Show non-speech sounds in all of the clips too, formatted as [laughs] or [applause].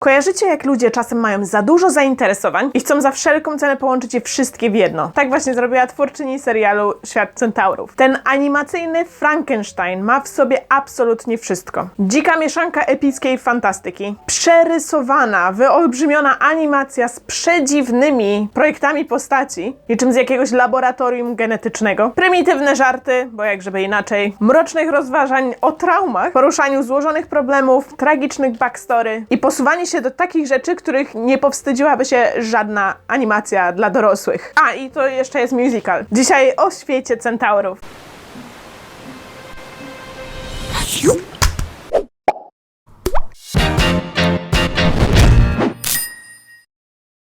Kojarzycie, jak ludzie czasem mają za dużo zainteresowań i chcą za wszelką cenę połączyć je wszystkie w jedno? Tak właśnie zrobiła twórczyni serialu Świat Centaurów. Ten animacyjny Frankenstein ma w sobie absolutnie wszystko. Dzika mieszanka epickiej fantastyki, przerysowana, wyolbrzymiona animacja z przedziwnymi projektami postaci, niczym z jakiegoś laboratorium genetycznego, prymitywne żarty, bo jak żeby inaczej, mrocznych rozważań o traumach, poruszaniu złożonych problemów, tragicznych backstory i posuwanie się do takich rzeczy, których nie powstydziłaby się żadna animacja dla dorosłych. A, i to jeszcze jest musical. Dzisiaj o świecie centaurów.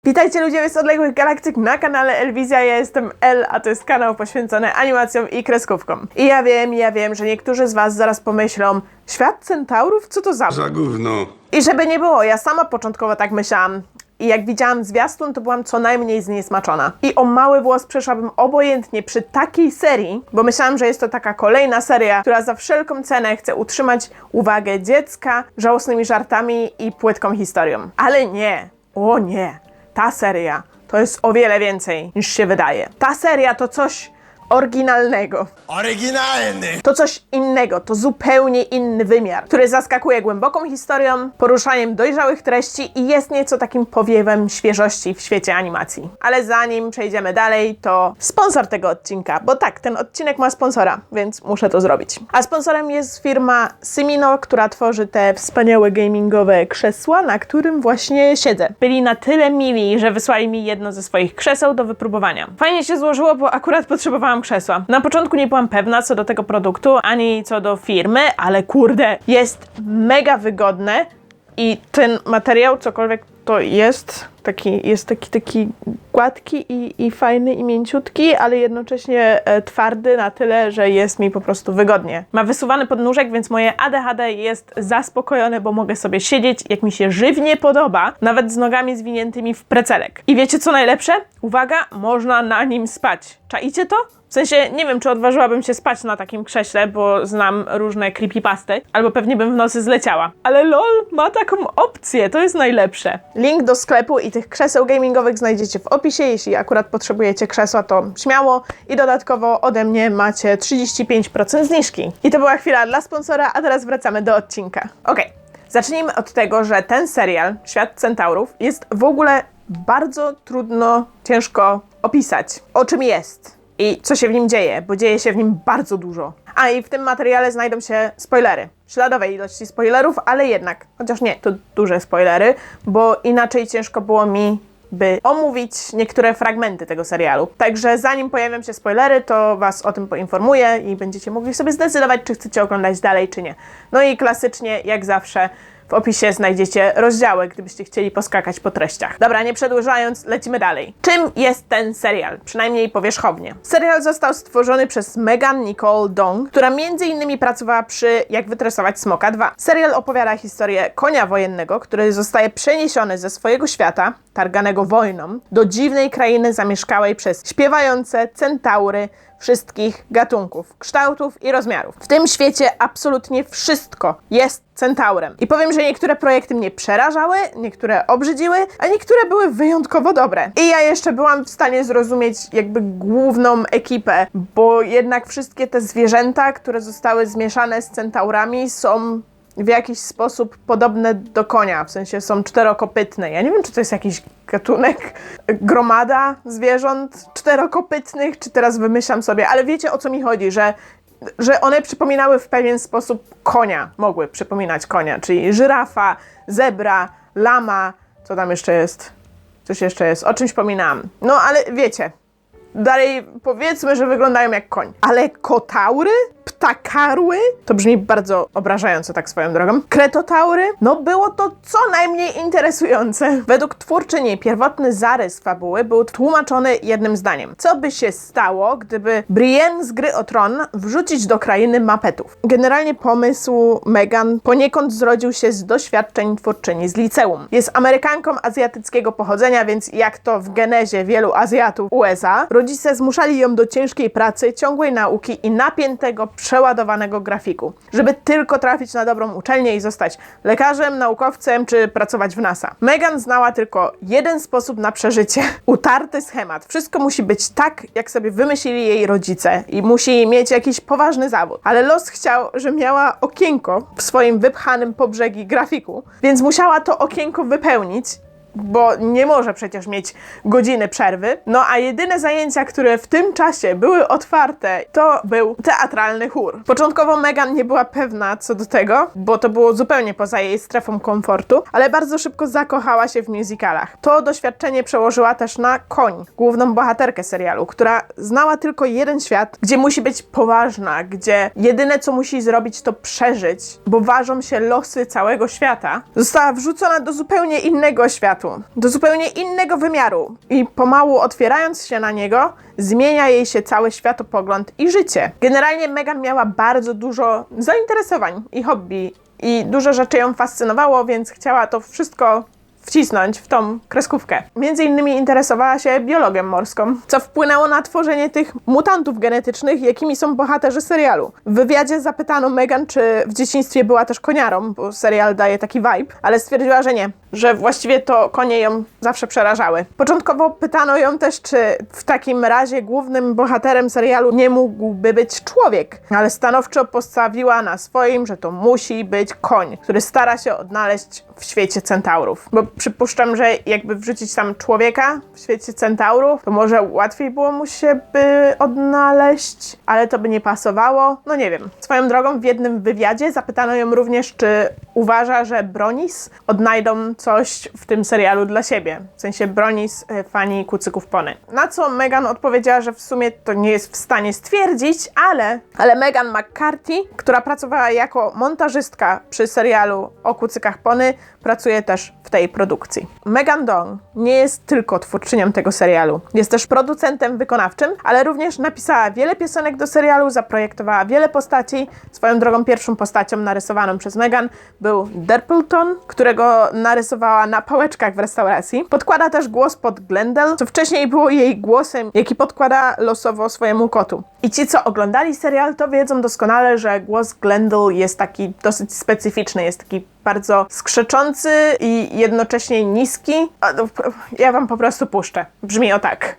Witajcie ludzie z odległych galaktyk na kanale Elwizja. Ja jestem El, a to jest kanał poświęcony animacjom i kreskówkom. I ja wiem, ja wiem, że niektórzy z Was zaraz pomyślą, świat centaurów? Co to za... Za gówno. I żeby nie było, ja sama początkowo tak myślałam. I jak widziałam zwiastun, to byłam co najmniej zniesmaczona. I o mały włos przeszłabym obojętnie przy takiej serii, bo myślałam, że jest to taka kolejna seria, która za wszelką cenę chce utrzymać uwagę dziecka żałosnymi żartami i płytką historią. Ale nie, o nie, ta seria to jest o wiele więcej niż się wydaje. Ta seria to coś oryginalnego. Oryginalny! To coś innego, to zupełnie inny wymiar, który zaskakuje głęboką historią, poruszaniem dojrzałych treści i jest nieco takim powiewem świeżości w świecie animacji. Ale zanim przejdziemy dalej, to sponsor tego odcinka, bo tak, ten odcinek ma sponsora, więc muszę to zrobić. A sponsorem jest firma Simino, która tworzy te wspaniałe gamingowe krzesła, na którym właśnie siedzę. Byli na tyle mili, że wysłali mi jedno ze swoich krzeseł do wypróbowania. Fajnie się złożyło, bo akurat potrzebowałam krzesła. Na początku nie byłam pewna co do tego produktu, ani co do firmy, ale kurde, jest mega wygodne i ten materiał, cokolwiek to jest, taki, jest taki, taki gładki i, i fajny i mięciutki, ale jednocześnie e, twardy na tyle, że jest mi po prostu wygodnie. Ma wysuwany podnóżek, więc moje ADHD jest zaspokojone, bo mogę sobie siedzieć jak mi się żywnie podoba, nawet z nogami zwiniętymi w precelek. I wiecie co najlepsze? Uwaga, można na nim spać. Czaicie to? W sensie, nie wiem, czy odważyłabym się spać na takim krześle, bo znam różne creepypasty, albo pewnie bym w nocy zleciała. Ale LOL ma taką opcję, to jest najlepsze. Link do sklepu i tych krzeseł gamingowych znajdziecie w opisie. Jeśli akurat potrzebujecie krzesła, to śmiało. I dodatkowo ode mnie macie 35% zniżki. I to była chwila dla sponsora, a teraz wracamy do odcinka. Okej. Zacznijmy od tego, że ten serial, Świat Centaurów, jest w ogóle bardzo trudno, ciężko opisać. O czym jest i co się w nim dzieje, bo dzieje się w nim bardzo dużo. A i w tym materiale znajdą się spoilery. Śladowej ilości spoilerów, ale jednak, chociaż nie, to duże spoilery, bo inaczej ciężko było mi by omówić niektóre fragmenty tego serialu. Także zanim pojawią się spoilery, to Was o tym poinformuję i będziecie mogli sobie zdecydować, czy chcecie oglądać dalej, czy nie. No i klasycznie, jak zawsze, w opisie znajdziecie rozdziały, gdybyście chcieli poskakać po treściach. Dobra, nie przedłużając, lecimy dalej. Czym jest ten serial? Przynajmniej powierzchownie. Serial został stworzony przez Megan Nicole Dong, która m.in. pracowała przy Jak wytresować Smoka 2. Serial opowiada historię konia wojennego, który zostaje przeniesiony ze swojego świata, targanego wojną, do dziwnej krainy zamieszkałej przez śpiewające centaury, wszystkich gatunków, kształtów i rozmiarów. W tym świecie absolutnie wszystko jest centaurem. I powiem, że niektóre projekty mnie przerażały, niektóre obrzydziły, a niektóre były wyjątkowo dobre. I ja jeszcze byłam w stanie zrozumieć jakby główną ekipę, bo jednak wszystkie te zwierzęta, które zostały zmieszane z centaurami są w jakiś sposób podobne do konia, w sensie są czterokopytne. Ja nie wiem, czy to jest jakiś gatunek, gromada zwierząt czterokopytnych, czy teraz wymyślam sobie, ale wiecie o co mi chodzi, że, że one przypominały w pewien sposób konia, mogły przypominać konia, czyli żyrafa, zebra, lama, co tam jeszcze jest? Coś jeszcze jest, o czymś pominałam. No ale wiecie, dalej powiedzmy, że wyglądają jak koń. Ale kotaury? Ptakarły? To brzmi bardzo obrażająco tak swoją drogą. Kretotaury? No było to co najmniej interesujące. [laughs] Według twórczyni pierwotny zarys fabuły był tłumaczony jednym zdaniem. Co by się stało, gdyby Brienne z gry o tron wrzucić do krainy mapetów? Generalnie pomysł Megan poniekąd zrodził się z doświadczeń twórczyni z liceum. Jest Amerykanką azjatyckiego pochodzenia, więc jak to w genezie wielu Azjatów USA, Rodzice zmuszali ją do ciężkiej pracy, ciągłej nauki i napiętego, przeładowanego grafiku, żeby tylko trafić na dobrą uczelnię i zostać lekarzem, naukowcem czy pracować w NASA. Megan znała tylko jeden sposób na przeżycie. [laughs] Utarty schemat. Wszystko musi być tak, jak sobie wymyślili jej rodzice i musi mieć jakiś poważny zawód. Ale los chciał, że miała okienko w swoim wypchanym po brzegi grafiku, więc musiała to okienko wypełnić bo nie może przecież mieć godziny przerwy. No a jedyne zajęcia, które w tym czasie były otwarte, to był teatralny chór. Początkowo Megan nie była pewna co do tego, bo to było zupełnie poza jej strefą komfortu, ale bardzo szybko zakochała się w musicalach. To doświadczenie przełożyła też na Koń, główną bohaterkę serialu, która znała tylko jeden świat, gdzie musi być poważna, gdzie jedyne co musi zrobić to przeżyć, bo ważą się losy całego świata. Została wrzucona do zupełnie innego świata do zupełnie innego wymiaru i pomału otwierając się na niego, zmienia jej się cały światopogląd i życie. Generalnie Megan miała bardzo dużo zainteresowań i hobby i dużo rzeczy ją fascynowało, więc chciała to wszystko wcisnąć w tą kreskówkę. Między innymi interesowała się biologią morską, co wpłynęło na tworzenie tych mutantów genetycznych, jakimi są bohaterzy serialu. W wywiadzie zapytano Megan, czy w dzieciństwie była też koniarą, bo serial daje taki vibe, ale stwierdziła, że nie, że właściwie to konie ją zawsze przerażały. Początkowo pytano ją też, czy w takim razie głównym bohaterem serialu nie mógłby być człowiek, ale stanowczo postawiła na swoim, że to musi być koń, który stara się odnaleźć w świecie centaurów. Bo przypuszczam, że jakby wrzucić tam człowieka w świecie centaurów, to może łatwiej było mu się by odnaleźć, ale to by nie pasowało. No nie wiem. Swoją drogą w jednym wywiadzie zapytano ją również, czy uważa, że Bronis odnajdą coś w tym serialu dla siebie. W sensie Bronis, y, fani kucyków pony. Na co Megan odpowiedziała, że w sumie to nie jest w stanie stwierdzić, ale, ale Megan McCarthy, która pracowała jako montażystka przy serialu o kucykach pony, pracuje też w tej produkcji. Megan Dong nie jest tylko twórczynią tego serialu. Jest też producentem wykonawczym, ale również napisała wiele piosenek do serialu, zaprojektowała wiele postaci. Swoją drogą pierwszą postacią narysowaną przez Megan był Derpleton, którego narysowała na pałeczkach w restauracji. Podkłada też głos pod Glendale, co wcześniej było jej głosem, jaki podkłada losowo swojemu kotu. I ci, co oglądali serial, to wiedzą doskonale, że głos Glendale jest taki dosyć specyficzny, jest taki bardzo skrzeczący i jednocześnie niski. No, Ja wam po prostu puszczę. Brzmi o tak.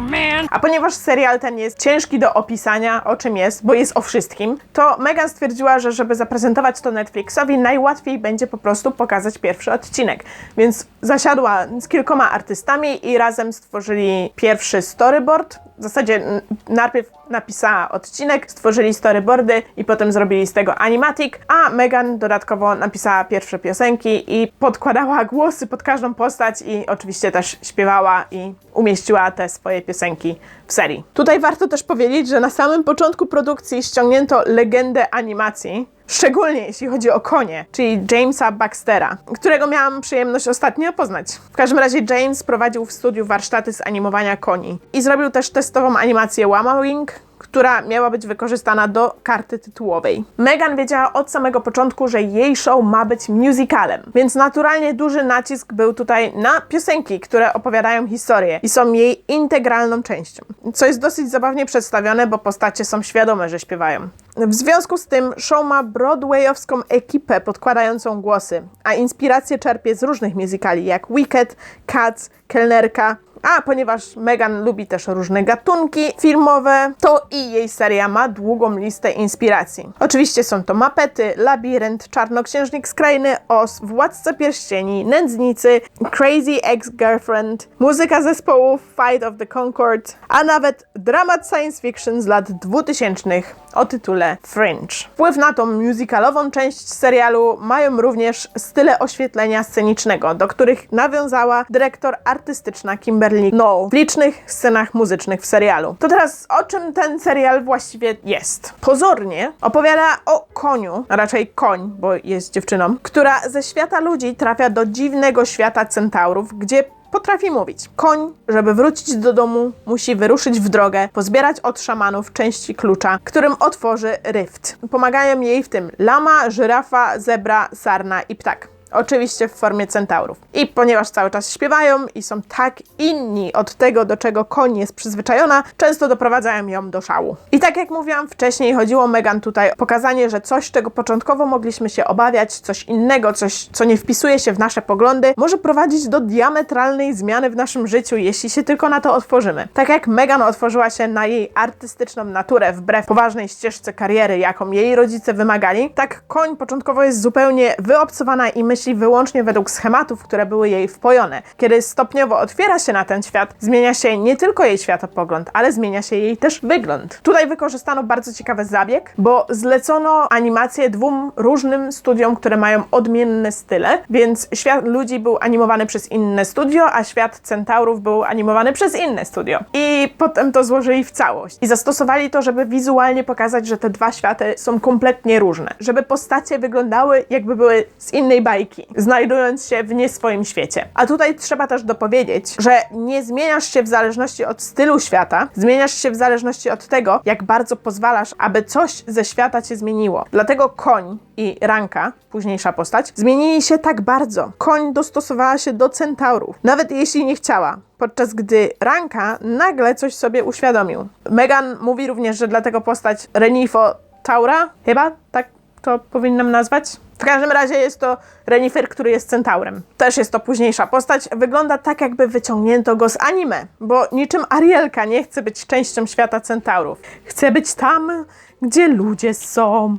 Man. A ponieważ serial ten jest ciężki do opisania, o czym jest, bo jest o wszystkim, to Megan stwierdziła, że żeby zaprezentować to Netflixowi, najłatwiej będzie po prostu pokazać pierwszy odcinek. Więc zasiadła z kilkoma artystami i razem stworzyli pierwszy storyboard. W zasadzie najpierw napisała odcinek, stworzyli storyboardy i potem zrobili z tego animatic, a Megan dodatkowo napisała pierwsze piosenki i podkładała [laughs] głosy pod każdą postać i oczywiście też śpiewała i umieściła te swoje piosenki w serii. Tutaj warto też powiedzieć, że na samym początku produkcji ściągnięto legendę animacji, szczególnie jeśli chodzi o konie, czyli Jamesa Baxtera, którego miałam przyjemność ostatnio poznać. W każdym razie James prowadził w studiu warsztaty z animowania koni i zrobił też testową animację Llama Wing, która miała być wykorzystana do karty tytułowej. Megan wiedziała od samego początku, że jej show ma być musicalem, więc naturalnie duży nacisk był tutaj na piosenki, które opowiadają historię i są jej integralną częścią. Co jest dosyć zabawnie przedstawione, bo postacie są świadome, że śpiewają. W związku z tym show ma broadwayowską ekipę podkładającą głosy, a inspiracje czerpie z różnych musicali jak Wicked, Cats, Kelnerka, a ponieważ Megan lubi też różne gatunki filmowe, to i jej seria ma długą listę inspiracji. Oczywiście są to Mapety, Labirynt, Czarnoksiężnik z Krainy Oz, Władca Pierścieni, Nędznicy, Crazy Ex-Girlfriend, muzyka zespołu Fight of the Concord, a nawet dramat science fiction z lat 2000 o tytule Fringe. Wpływ na tą musicalową część serialu mają również style oświetlenia scenicznego, do których nawiązała dyrektor artystyczna Kimberly Knoll w licznych scenach muzycznych w serialu. To teraz o czym ten serial właściwie jest? Pozornie opowiada o koniu, a raczej koń, bo jest dziewczyną, która ze świata ludzi trafia do dziwnego świata centaurów, gdzie potrafi mówić. Koń, żeby wrócić do domu, musi wyruszyć w drogę, pozbierać od szamanów części klucza, którym otworzy ryft. Pomagają jej w tym lama, żyrafa, zebra, sarna i ptak. Oczywiście w formie centaurów. I ponieważ cały czas śpiewają i są tak inni od tego, do czego koń jest przyzwyczajona, często doprowadzają ją do szału. I tak jak mówiłam wcześniej, chodziło Megan tutaj o pokazanie, że coś, czego początkowo mogliśmy się obawiać, coś innego, coś, co nie wpisuje się w nasze poglądy, może prowadzić do diametralnej zmiany w naszym życiu, jeśli się tylko na to otworzymy. Tak jak Megan otworzyła się na jej artystyczną naturę wbrew poważnej ścieżce kariery, jaką jej rodzice wymagali, tak koń początkowo jest zupełnie wyobcowana i myśli wyłącznie według schematów, które były jej wpojone. Kiedy stopniowo otwiera się na ten świat, zmienia się nie tylko jej światopogląd, ale zmienia się jej też wygląd. Tutaj wykorzystano bardzo ciekawy zabieg, bo zlecono animację dwóm różnym studiom, które mają odmienne style, więc świat ludzi był animowany przez inne studio, a świat centaurów był animowany przez inne studio. I potem to złożyli w całość. I zastosowali to, żeby wizualnie pokazać, że te dwa światy są kompletnie różne. Żeby postacie wyglądały jakby były z innej bajki, znajdując się w nie swoim świecie. A tutaj trzeba też dopowiedzieć, że nie zmieniasz się w zależności od stylu świata, zmieniasz się w zależności od tego, jak bardzo pozwalasz, aby coś ze świata cię zmieniło. Dlatego koń i Ranka, późniejsza postać, zmienili się tak bardzo. Koń dostosowała się do centaurów, nawet jeśli nie chciała. Podczas gdy Ranka nagle coś sobie uświadomił. Megan mówi również, że dlatego postać Renifo Taura, chyba tak to powinnam nazwać. W każdym razie jest to Renifer, który jest centaurem. Też jest to późniejsza postać. Wygląda tak, jakby wyciągnięto go z anime, bo niczym Arielka nie chce być częścią świata centaurów. Chce być tam, gdzie ludzie są.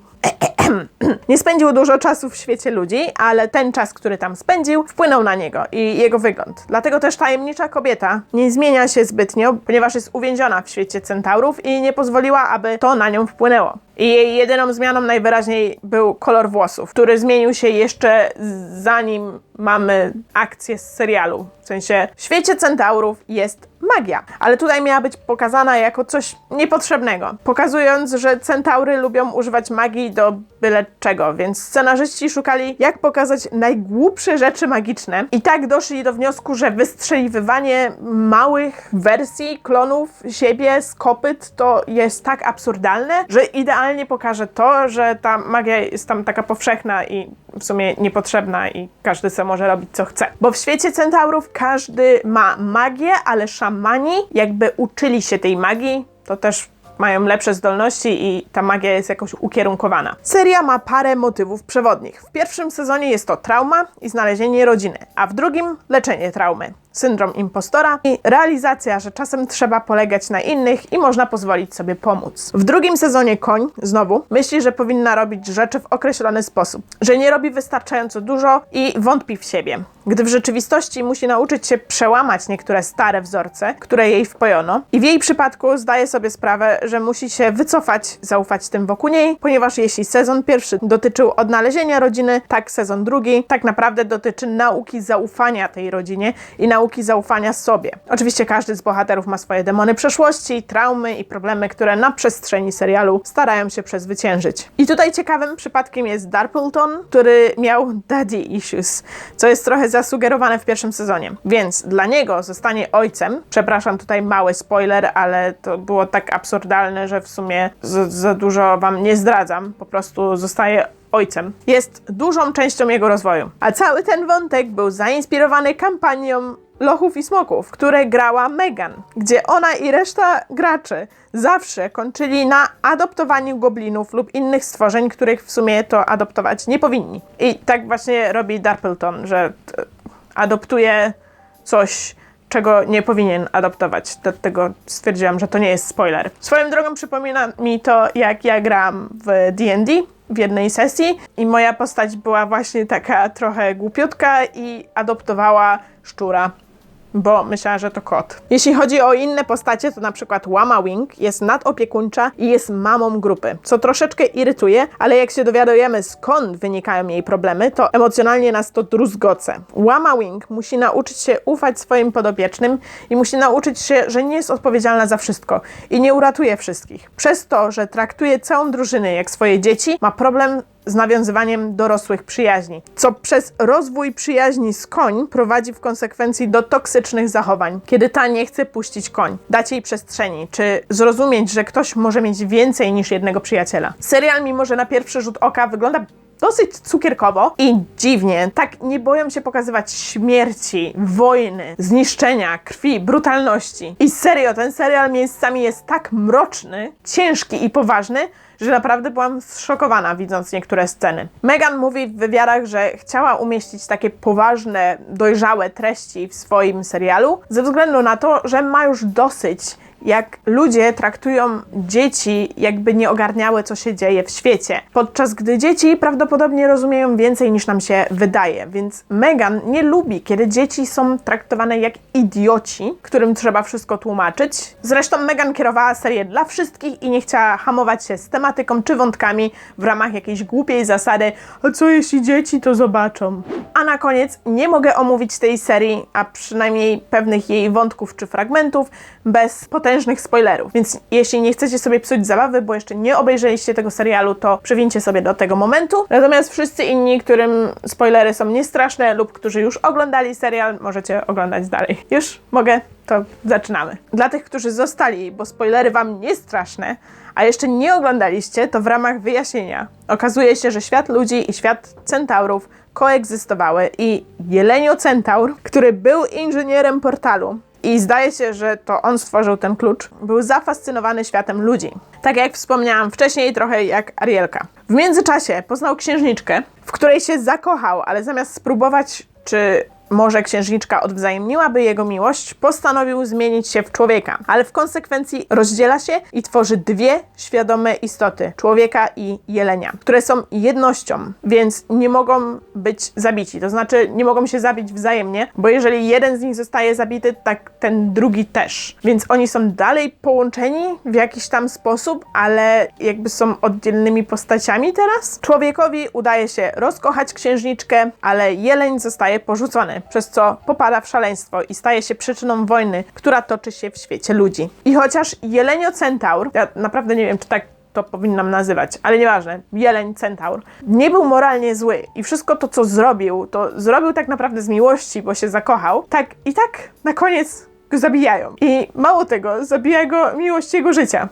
[clears throat] Nie spędził dużo czasu w świecie ludzi, ale ten czas, który tam spędził, wpłynął na niego i jego wygląd. Dlatego też tajemnicza kobieta nie zmienia się zbytnio, ponieważ jest uwięziona w świecie centaurów i nie pozwoliła, aby to na nią wpłynęło. I jej jedyną zmianą najwyraźniej był kolor włosów, który zmienił się jeszcze zanim mamy akcję z serialu. W sensie w świecie centaurów jest magia, ale tutaj miała być pokazana jako coś niepotrzebnego, pokazując, że centaury lubią używać magii do byle czego, więc scenarzyści szukali jak pokazać najgłupsze rzeczy magiczne i tak doszli do wniosku, że wystrzeliwywanie małych wersji, klonów siebie z kopyt to jest tak absurdalne, że idealnie pokaże to, że ta magia jest tam taka powszechna i w sumie niepotrzebna i każdy sobie może robić co chce. Bo w świecie centaurów każdy ma magię, ale szamani jakby uczyli się tej magii, to też mają lepsze zdolności i ta magia jest jakoś ukierunkowana. Seria ma parę motywów przewodnich. W pierwszym sezonie jest to trauma i znalezienie rodziny, a w drugim leczenie traumy. Syndrom impostora i realizacja, że czasem trzeba polegać na innych i można pozwolić sobie pomóc. W drugim sezonie koń, znowu, myśli, że powinna robić rzeczy w określony sposób, że nie robi wystarczająco dużo i wątpi w siebie, gdy w rzeczywistości musi nauczyć się przełamać niektóre stare wzorce, które jej wpojono. I w jej przypadku zdaje sobie sprawę, że musi się wycofać, zaufać tym wokół niej, ponieważ jeśli sezon pierwszy dotyczył odnalezienia rodziny, tak sezon drugi tak naprawdę dotyczy nauki zaufania tej rodzinie i nauki zaufania sobie. Oczywiście każdy z bohaterów ma swoje demony przeszłości, traumy i problemy, które na przestrzeni serialu starają się przezwyciężyć. I tutaj ciekawym przypadkiem jest Darpleton, który miał daddy issues, co jest trochę zasugerowane w pierwszym sezonie. Więc dla niego zostanie ojcem, przepraszam tutaj mały spoiler, ale to było tak absurdalne, że w sumie za, za dużo wam nie zdradzam, po prostu zostaje ojcem, jest dużą częścią jego rozwoju. A cały ten wątek był zainspirowany kampanią Lochów i Smoków, które grała Megan, gdzie ona i reszta graczy zawsze kończyli na adoptowaniu goblinów lub innych stworzeń, których w sumie to adoptować nie powinni. I tak właśnie robi Darpleton, że t- adoptuje coś, czego nie powinien adoptować. Dlatego stwierdziłam, że to nie jest spoiler. Swoją drogą przypomina mi to, jak ja gram w D&D w jednej sesji i moja postać była właśnie taka trochę głupiutka i adoptowała szczura bo myślała, że to kot. Jeśli chodzi o inne postacie, to na przykład Łama Wing jest nadopiekuńcza i jest mamą grupy, co troszeczkę irytuje, ale jak się dowiadujemy skąd wynikają jej problemy, to emocjonalnie nas to druzgoce. Łama Wing musi nauczyć się ufać swoim podopiecznym i musi nauczyć się, że nie jest odpowiedzialna za wszystko i nie uratuje wszystkich. Przez to, że traktuje całą drużynę jak swoje dzieci, ma problem z nawiązywaniem dorosłych przyjaźni, co przez rozwój przyjaźni z koń prowadzi w konsekwencji do toksycznych zachowań, kiedy ta nie chce puścić koń, dać jej przestrzeni, czy zrozumieć, że ktoś może mieć więcej niż jednego przyjaciela. Serial, mimo że na pierwszy rzut oka wygląda dosyć cukierkowo i dziwnie. Tak nie boją się pokazywać śmierci, wojny, zniszczenia, krwi, brutalności. I serio, ten serial miejscami jest tak mroczny, ciężki i poważny, że naprawdę byłam zszokowana widząc niektóre sceny. Megan mówi w wywiadach, że chciała umieścić takie poważne, dojrzałe treści w swoim serialu ze względu na to, że ma już dosyć jak ludzie traktują dzieci, jakby nie ogarniały, co się dzieje w świecie. Podczas gdy dzieci prawdopodobnie rozumieją więcej niż nam się wydaje, więc Megan nie lubi, kiedy dzieci są traktowane jak idioci, którym trzeba wszystko tłumaczyć. Zresztą Megan kierowała serię dla wszystkich i nie chciała hamować się z tematyką czy wątkami w ramach jakiejś głupiej zasady, a co jeśli dzieci to zobaczą. A na koniec nie mogę omówić tej serii, a przynajmniej pewnych jej wątków czy fragmentów, bez potężnych spoilerów. Więc jeśli nie chcecie sobie psuć zabawy, bo jeszcze nie obejrzeliście tego serialu, to przewincie sobie do tego momentu. Natomiast wszyscy inni, którym spoilery są niestraszne lub którzy już oglądali serial, możecie oglądać dalej. Już mogę? To zaczynamy. Dla tych, którzy zostali, bo spoilery wam nie straszne, a jeszcze nie oglądaliście, to w ramach wyjaśnienia okazuje się, że świat ludzi i świat centaurów koegzystowały i Jelenio Centaur, który był inżynierem portalu, i zdaje się, że to on stworzył ten klucz. Był zafascynowany światem ludzi. Tak jak wspomniałam wcześniej, trochę jak Arielka. W międzyczasie poznał księżniczkę, w której się zakochał, ale zamiast spróbować, czy może księżniczka odwzajemniłaby jego miłość, postanowił zmienić się w człowieka, ale w konsekwencji rozdziela się i tworzy dwie świadome istoty człowieka i jelenia, które są jednością, więc nie mogą być zabici. To znaczy, nie mogą się zabić wzajemnie, bo jeżeli jeden z nich zostaje zabity, tak ten drugi też. Więc oni są dalej połączeni w jakiś tam sposób, ale jakby są oddzielnymi postaciami teraz. Człowiekowi udaje się rozkochać księżniczkę, ale jeleń zostaje porzucony przez co popada w szaleństwo i staje się przyczyną wojny, która toczy się w świecie ludzi. I chociaż Jelenio Centaur, ja naprawdę nie wiem, czy tak to powinnam nazywać, ale nieważne, jeleń centaur, nie był moralnie zły i wszystko to, co zrobił, to zrobił tak naprawdę z miłości, bo się zakochał, tak i tak na koniec go zabijają. I mało tego, zabija go miłość jego życia.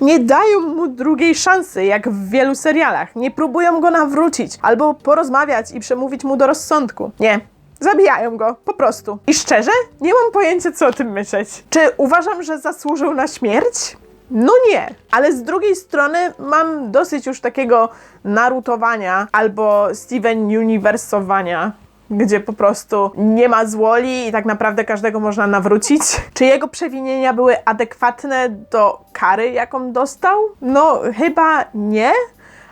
Nie dają mu drugiej szansy, jak w wielu serialach. Nie próbują go nawrócić albo porozmawiać i przemówić mu do rozsądku. Nie, Zabijają go, po prostu. I szczerze, nie mam pojęcia, co o tym myśleć. Czy uważam, że zasłużył na śmierć? No nie, ale z drugiej strony mam dosyć już takiego narutowania albo Steven Universowania, gdzie po prostu nie ma złoli i tak naprawdę każdego można nawrócić. Czy jego przewinienia były adekwatne do kary, jaką dostał? No, chyba nie,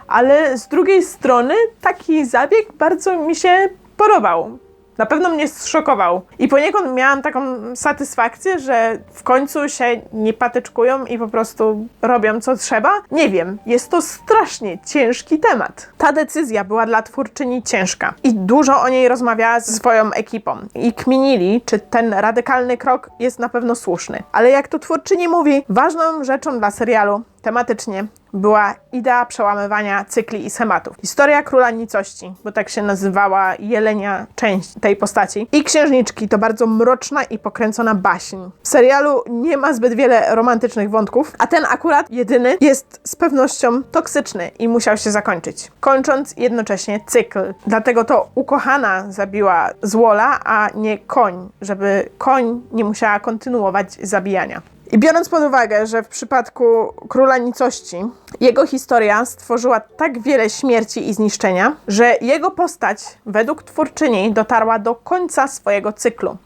ale z drugiej strony taki zabieg bardzo mi się podobał. Na pewno mnie zszokował. I poniekąd miałam taką satysfakcję, że w końcu się nie patyczkują i po prostu robią co trzeba. Nie wiem, jest to strasznie ciężki temat. Ta decyzja była dla twórczyni ciężka i dużo o niej rozmawiała ze swoją ekipą. I kminili, czy ten radykalny krok jest na pewno słuszny. Ale jak to twórczyni mówi, ważną rzeczą dla serialu tematycznie była idea przełamywania cykli i schematów. Historia króla nicości, bo tak się nazywała jelenia część tej postaci. I księżniczki to bardzo mroczna i pokręcona baśń. W serialu nie ma zbyt wiele romantycznych wątków, a ten akurat jedyny jest z pewnością toksyczny i musiał się zakończyć. Kończąc jednocześnie cykl. Dlatego to ukochana zabiła złola, a nie koń, żeby koń nie musiała kontynuować zabijania. I biorąc pod uwagę, że w przypadku króla nicości jego historia stworzyła tak wiele śmierci i zniszczenia, że jego postać według twórczyni dotarła do końca swojego cyklu.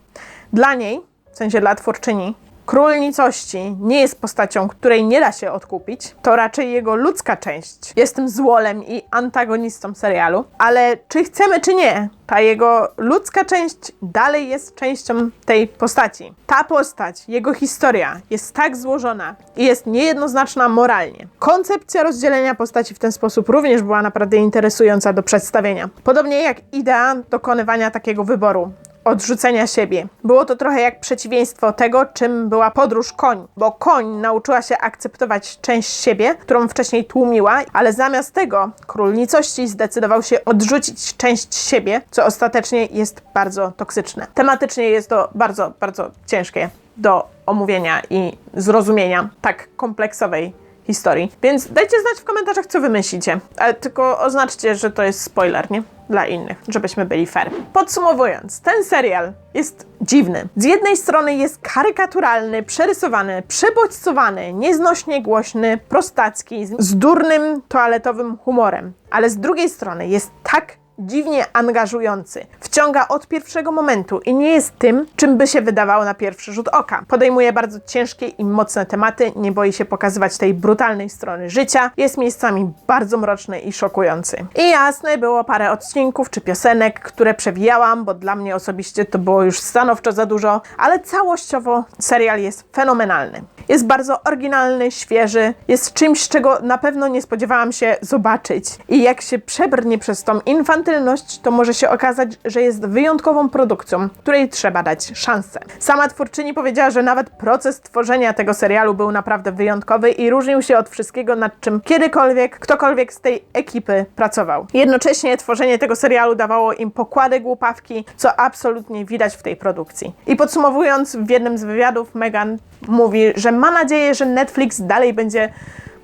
Dla niej, w sensie dla twórczyni, Król Nicości nie jest postacią, której nie da się odkupić, to raczej jego ludzka część. Jestem złolem i antagonistą serialu, ale czy chcemy, czy nie, ta jego ludzka część dalej jest częścią tej postaci. Ta postać, jego historia jest tak złożona i jest niejednoznaczna moralnie. Koncepcja rozdzielenia postaci w ten sposób również była naprawdę interesująca do przedstawienia. Podobnie jak idea dokonywania takiego wyboru odrzucenia siebie. Było to trochę jak przeciwieństwo tego, czym była podróż koń, bo koń nauczyła się akceptować część siebie, którą wcześniej tłumiła, ale zamiast tego król nicości zdecydował się odrzucić część siebie, co ostatecznie jest bardzo toksyczne. Tematycznie jest to bardzo, bardzo ciężkie do omówienia i zrozumienia tak kompleksowej historii. Więc dajcie znać w komentarzach, co wy myślicie. Ale tylko oznaczcie, że to jest spoiler, nie? Dla innych, żebyśmy byli fair. Podsumowując, ten serial jest dziwny. Z jednej strony jest karykaturalny, przerysowany, przebodźcowany, nieznośnie głośny, prostacki, z durnym toaletowym humorem. Ale z drugiej strony jest tak dziwnie angażujący. Wciąga od pierwszego momentu i nie jest tym, czym by się wydawało na pierwszy rzut oka. Podejmuje bardzo ciężkie i mocne tematy, nie boi się pokazywać tej brutalnej strony życia, jest miejscami bardzo mroczny i szokujący. I jasne, było parę odcinków czy piosenek, które przewijałam, bo dla mnie osobiście to było już stanowczo za dużo, ale całościowo serial jest fenomenalny. Jest bardzo oryginalny, świeży, jest czymś, czego na pewno nie spodziewałam się zobaczyć. I jak się przebrnie przez tą infantylność, to może się okazać, że jest wyjątkową produkcją, której trzeba dać szansę. Sama twórczyni powiedziała, że nawet proces tworzenia tego serialu był naprawdę wyjątkowy i różnił się od wszystkiego, nad czym kiedykolwiek ktokolwiek z tej ekipy pracował. Jednocześnie tworzenie tego serialu dawało im pokłady głupawki, co absolutnie widać w tej produkcji. I podsumowując, w jednym z wywiadów Megan mówi, że ma nadzieję, że Netflix dalej będzie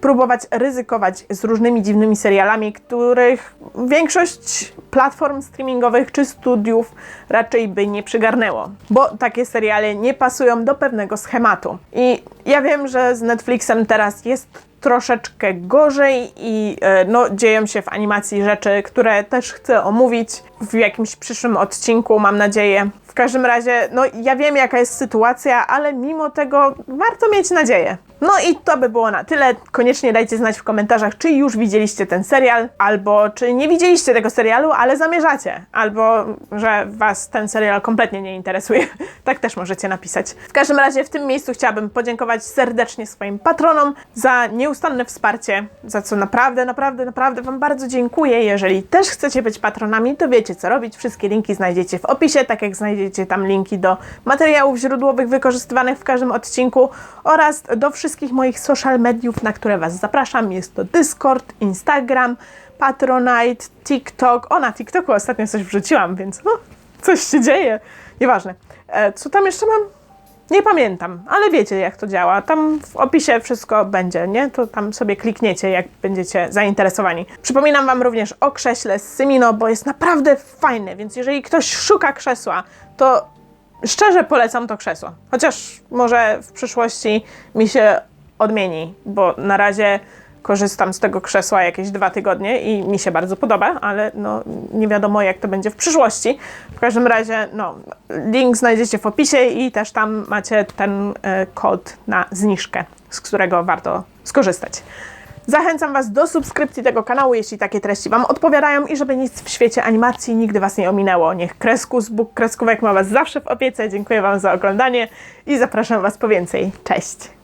próbować ryzykować z różnymi dziwnymi serialami, których większość platform streamingowych czy studiów raczej by nie przygarnęło, bo takie seriale nie pasują do pewnego schematu. I ja wiem, że z Netflixem teraz jest troszeczkę gorzej i e, no, dzieją się w animacji rzeczy, które też chcę omówić w jakimś przyszłym odcinku, mam nadzieję. W każdym razie, no ja wiem jaka jest sytuacja, ale mimo tego warto mieć nadzieję. No i to by było na tyle. Koniecznie dajcie znać w komentarzach, czy już widzieliście ten serial, albo czy nie widzieliście tego serialu, ale zamierzacie, albo że was ten serial kompletnie nie interesuje. [laughs] tak też możecie napisać. W każdym razie w tym miejscu chciałabym podziękować serdecznie swoim patronom za nieustanne wsparcie, za co naprawdę, naprawdę, naprawdę wam bardzo dziękuję. Jeżeli też chcecie być patronami, to wiecie co robić. Wszystkie linki znajdziecie w opisie, tak jak znajdziecie tam linki do materiałów źródłowych wykorzystywanych w każdym odcinku oraz do wszystkich moich social mediów, na które Was zapraszam. Jest to Discord, Instagram, Patronite, TikTok. O, na TikToku ostatnio coś wrzuciłam, więc no, coś się dzieje. Nieważne. E, co tam jeszcze mam? Nie pamiętam, ale wiecie jak to działa. Tam w opisie wszystko będzie, nie? To tam sobie klikniecie, jak będziecie zainteresowani. Przypominam Wam również o krześle z Symino, bo jest naprawdę fajne, więc jeżeli ktoś szuka krzesła, to szczerze polecam to krzesło. Chociaż może w przyszłości mi się odmieni, bo na razie korzystam z tego krzesła jakieś dwa tygodnie i mi się bardzo podoba, ale no, nie wiadomo jak to będzie w przyszłości. W każdym razie no, link znajdziecie w opisie i też tam macie ten e, kod na zniżkę, z którego warto skorzystać. Zachęcam Was do subskrypcji tego kanału, jeśli takie treści Wam odpowiadają i żeby nic w świecie animacji nigdy Was nie ominęło. Niech Kreskus, Bóg Kreskówek ma Was zawsze w opiece. Dziękuję Wam za oglądanie i zapraszam Was po więcej. Cześć!